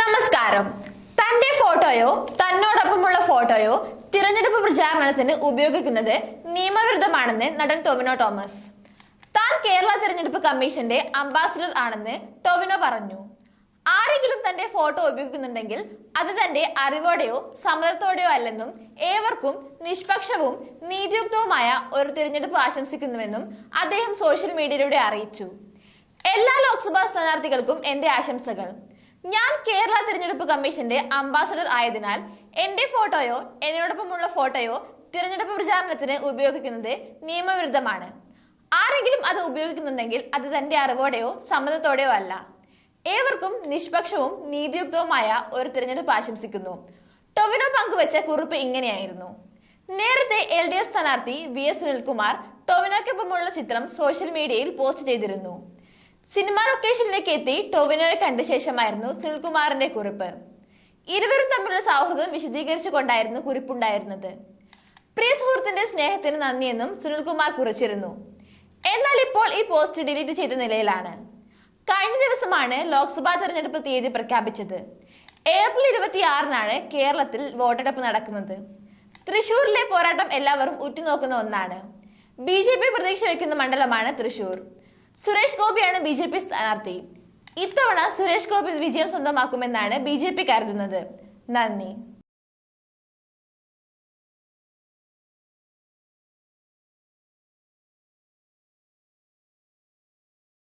നമസ്കാരം. തന്റെ ഫോട്ടോയോ തന്നോടൊപ്പമുള്ള ഫോട്ടോയോ തിരഞ്ഞെടുപ്പ് പ്രചാരണത്തിന് ഉപയോഗിക്കുന്നത് നിയമവിരുദ്ധമാണെന്ന് നടൻ ടൊവിനോ തോമസ്. താൻ കേരള തിരഞ്ഞെടുപ്പ് കമ്മീഷന്റെ അംബാസിഡർ ആണെന്ന് ടൊവിനോ പറഞ്ഞു. ആരെങ്കിലും തന്റെ ഫോട്ടോ ഉപയോഗിക്കുന്നുണ്ടെങ്കിൽ അത് തന്റെ അറിവോടെയോ സമ്മതത്തോടെയോ അല്ലെന്നും ഏവർക്കും നിഷ്പക്ഷവും നീതിയുക്തവുമായ ഒരു തിരഞ്ഞെടുപ്പ് ആശംസിക്കുന്നുവെന്നും അദ്ദേഹം സോഷ്യൽ മീഡിയയിലൂടെ അറിയിച്ചു. എല്ലാ ലോക്സഭാ സ്ഥാനാർത്ഥികൾക്കും എന്റെ ആശംസകൾ. ഞാൻ കേരള തിരഞ്ഞെടുപ്പ് കമ്മീഷന്റെ അംബാസഡർ ആയതിനാൽ എന്റെ ഫോട്ടോയോ എന്നോടൊപ്പമുള്ള ഫോട്ടോയോ തിരഞ്ഞെടുപ്പ് പ്രചാരണത്തിന് ഉപയോഗിക്കുന്നത് നിയമവിരുദ്ധമാണ്. ആരെങ്കിലും അത് ഉപയോഗിക്കുന്നുണ്ടെങ്കിൽ അത് തന്റെ അറിവോടെയോ സമ്മതത്തോടെയോ അല്ല. ഏവർക്കും നിഷ്പക്ഷവും നീതിയുക്തവുമായ ഒരു തിരഞ്ഞെടുപ്പ് ആശംസിക്കുന്നു. ടൊവിനോ പങ്കുവച്ച കുറിപ്പ് ഇങ്ങനെയായിരുന്നു. നേരത്തെ എൽ ഡി എഫ് സ്ഥാനാർത്ഥി വി എസ് സുനിൽകുമാർ ടൊവിനോയ്ക്കൊപ്പമുള്ള ചിത്രം സോഷ്യൽ മീഡിയയിൽ പോസ്റ്റ് ചെയ്തിരുന്നു. സിനിമാ ലൊക്കേഷനിലേക്ക് എത്തി ടോവിനോയെ കണ്ട ശേഷമായിരുന്നു സുനിൽകുമാറിന്റെ കുറിപ്പ്. ഇരുവരും തമ്മിലുള്ള സൗഹൃദം വിശദീകരിച്ചുകൊണ്ടായിരുന്നു കുറിപ്പുണ്ടായിരുന്നത്. പ്രിയ സുഹൃത്തിന്റെ സ്നേഹത്തിന് നന്ദിയെന്നും സുനിൽകുമാർ കുറിച്ചിരുന്നു. എന്നാൽ ഇപ്പോൾ ഈ പോസ്റ്റ് ഡിലീറ്റ് ചെയ്ത നിലയിലാണ്. കഴിഞ്ഞ ദിവസമാണ് ലോക്സഭാ തെരഞ്ഞെടുപ്പ് തീയതി പ്രഖ്യാപിച്ചത്. ഏപ്രിൽ ഇരുപത്തിയാറിനാണ് കേരളത്തിൽ വോട്ടെടുപ്പ് നടക്കുന്നത്. തൃശൂരിലെ പോരാട്ടം എല്ലാവരും ഉറ്റുനോക്കുന്ന ഒന്നാണ്. ബി ജെ പി പ്രതീക്ഷ വയ്ക്കുന്ന മണ്ഡലമാണ് തൃശൂർ. സുരേഷ് ഗോപിയാണ് ബി ജെ പി സ്ഥാനാർത്ഥി. ഇത്തവണ സുരേഷ് ഗോപി വിജയം സ്വന്തമാക്കുമെന്നാണ് ബി ജെ പി കരുതുന്നത്. നന്ദി.